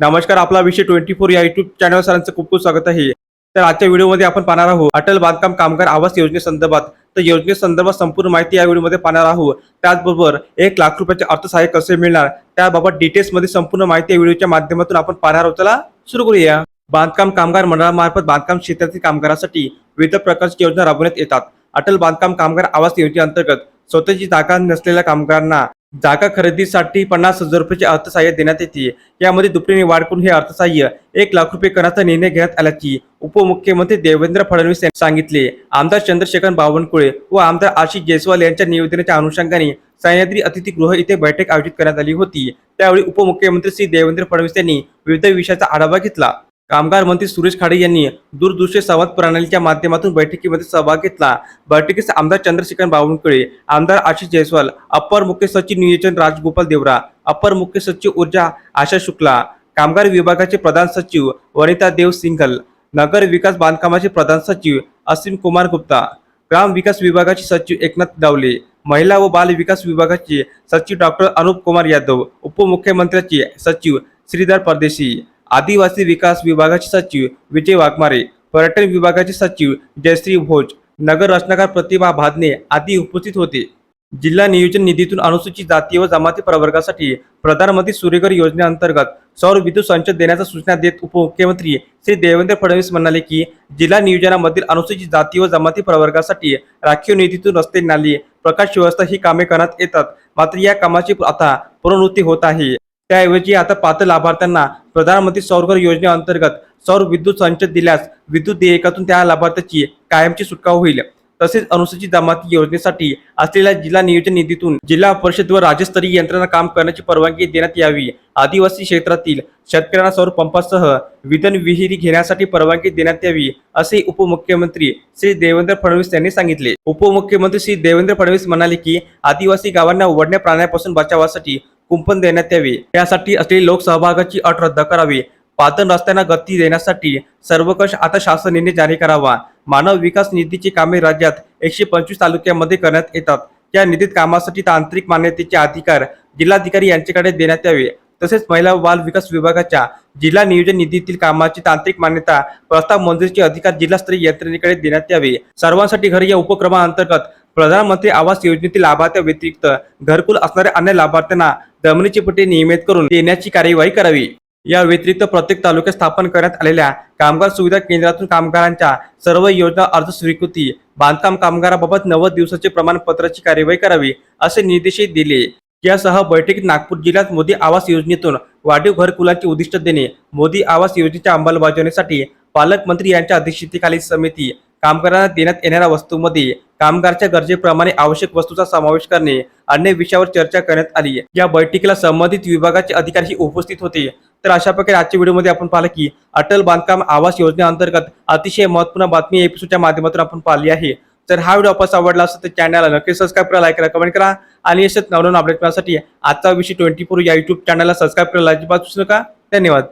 नमस्कार आपला विषय ट्वेंटी फोर या युट्यूब चॅनल सरांचं खूप खूप स्वागत आहे. तर आजच्या व्हिडिओमध्ये आपण पाहणार आहोत अटल बांधकाम कामगार आवास योजनेसंदर्भात तर योजनेसंदर्भात संपूर्ण माहिती या व्हिडिओमध्ये पाहणार आहोत. त्याचबरोबर एक लाख रुपयाचे अर्थसहाय्य कसे मिळणार त्याबाबत डिटेल्समध्ये संपूर्ण माहिती या व्हिडिओच्या माध्यमातून आपण पाहणार आहोत. चला सुरू करूया. बांधकाम कामगार मंडळामार्फत बांधकाम क्षेत्रातील कामगारांसाठी विविध प्रकारची योजना राबवण्यात येतात. अटल बांधकाम कामगार आवास योजनेअंतर्गत स्वतःची जागा नसलेल्या कामगारांना जागा खरेदीसाठी पन्नास हजार रुपयाचे अर्थसहाय्य देण्यात येते. यामध्ये दुपटीने वाढ करून हे अर्थसहाय्य एक लाख रुपये करण्याचा निर्णय घेण्यात आल्याची उपमुख्यमंत्री देवेंद्र फडणवीस यांनी सांगितले आमदार चंद्रशेखर बावनकुळे व आमदार आशिष जयस्वाल यांच्या निवेदनाच्या अनुषंगाने सह्याद्री अतिथीगृह इथे बैठक आयोजित करण्यात आली होती. त्यावेळी उपमुख्यमंत्री श्री देवेंद्र फडणवीस यांनी विविध विषयाचा आढावा घेतला. कामगार मंत्री सुरेश खाडे यांनी दूरदृश्य संवाद प्रणालीच्या माध्यमातून बैठकीमध्ये सहभाग घेतला. बैठकीस आमदार चंद्रशेखर बावनकुळे आमदार आशिष जयस्वाल अप्पर मुख्य सचिव नियोजन राजगोपाल देवरा अप्पर मुख्य सचिव ऊर्जा आशा शुक्ला कामगार विभागाचे प्रधान सचिव वनिता देव सिंघल नगर विकास बांधकामाचे प्रधान सचिव असीम कुमार गुप्ता ग्राम विकास विभागाचे सचिव एकनाथ डावले महिला व बाल विकास विभागाचे सचिव डॉक्टर अनुप कुमार यादव उपमुख्यमंत्र्याचे सचिव श्रीधर परदेशी आदिवासी विकास विभागाचे सचिव विजय वाघमारे पर्यटन विभागाचे सचिव जयश्री भोज नगर रचनाकार प्रतिभा भादने आदी उपस्थित होते. जिल्हा नियोजन निधीतून अनुसूचित जाती व जमाती प्रवर्गासाठी प्रधानमंत्री सूर्यघर योजनेअंतर्गत सौर विद्युत संच देण्याच्या सूचना देत उपमुख्यमंत्री श्री देवेंद्र फडणवीस म्हणाले की जिल्हा नियोजनामधील अनुसूचित जाती व जमाती प्रवर्गासाठी राखीव निधीतून रस्ते नाली प्रकाश व्यवस्था ही कामे करण्यात येतात. मात्र या कामाची आता पुनरवृत्ती होत आहे. त्याऐवजी आता पात्र लाभार्थ्यांना प्रधानमंत्री सौरघर योजनेअंतर्गत सौर विद्युत संच दिल्यास विद्युत देयकातून त्या लाभार्थ्याची कायमची सुटका होईल. तसेच अनुसूचित जमाती योजनेसाठी असलेल्या जिल्हा नियोजन निधीतून जिल्हा परिषद व राज्यस्तरीय यंत्रणा काम करण्याची परवानगी देण्यात यावी. आदिवासी क्षेत्रातील शेतकऱ्यांना सौर पंपासह विधन विहिरी घेण्यासाठी परवानगी देण्यात यावी असे उपमुख्यमंत्री श्री देवेंद्र फडणवीस यांनी सांगितले. उपमुख्यमंत्री श्री देवेंद्र फडणवीस म्हणाले की आदिवासी गावांना वडण्या प्राण्यापासून बचावासाठी कुंपण देण्यात यावे. यासाठी असलेली लोकसहभागाची अट रद्द करावी. पातन रस्त्यांना गती देण्यासाठी सर्वकष आता शासनाने जारी करावा. मानव विकास निधीची कामे राज्यात एकशे पंचवीस तालुक्यामध्ये करण्यात येतात. या निधीत कामासाठी तांत्रिक मान्यतेचे अधिकार जिल्हाधिकारी यांच्याकडे देण्यात यावे. तसेच महिला बाल विकास विभागाच्या जिल्हा नियोजन निधीतील कामाची तांत्रिक मान्यता प्रस्ताव मंजुरीचे अधिकार जिल्हास्तरीय यंत्रणेकडे देण्यात यावे. सर्वांसाठी घर या उपक्रमाअंतर्गत प्रधानमंत्री आवास योजनेतील लाभार्थ्या व्यतिरिक्त घरकुल असणाऱ्या अन्य लाभार्थ्यांना जमिनीची पट्टी नियमित करून देण्याची कार्यवाही करावी. या व्यतिरिक्त प्रत्येक तालुक्यात स्थापन करण्यात आलेल्या कामगार सुविधा केंद्रातून कामगारांच्या सर्व योजना अर्ज स्वीकृती बांधकाम कामगाराबाबत नव्वद दिवसाचे प्रमाणपत्राची कार्यवाही करावी असे निर्देशही दिले. यासह बैठकीत नागपूर जिल्ह्यात मोदी आवास योजनेतून वाढीव घरकुलांची उद्दिष्ट देणे मोदी आवास योजनेच्या अंमलबजावणीसाठी पालकमंत्री यांच्या अध्यक्षतेखाली समिती कामगारांना देण्यात येणाऱ्या वस्तूंमध्ये कामगारच्या गरजेप्रमाणे आवश्यक वस्तूचा समावेश करणे अन्य विषयावर चर्चा करण्यात आली. या बैठकीला संबंधित विभागाचे अधिकारी उपस्थित होते. तर अशा प्रकारे आजच्या व्हिडिओमध्ये आपण पाहिलं की अटल बांधकाम आवास योजनेअंतर्गत अतिशय महत्त्वपूर्ण बातमी एपिसोडच्या माध्यमातून आपण पाहिली आहे. जर हा व्हिडिओ आपण आवडला असेल तर चॅनलला नक्की सबस्क्राईब करा लाईक करा कमेंट करा आणि असेच नवनवीन अपडेट करण्यासाठी आजचा विषय ट्वेंटी फोर या युट्यूब चॅनलला सबस्क्राईब करायला अजिबात नका. धन्यवाद.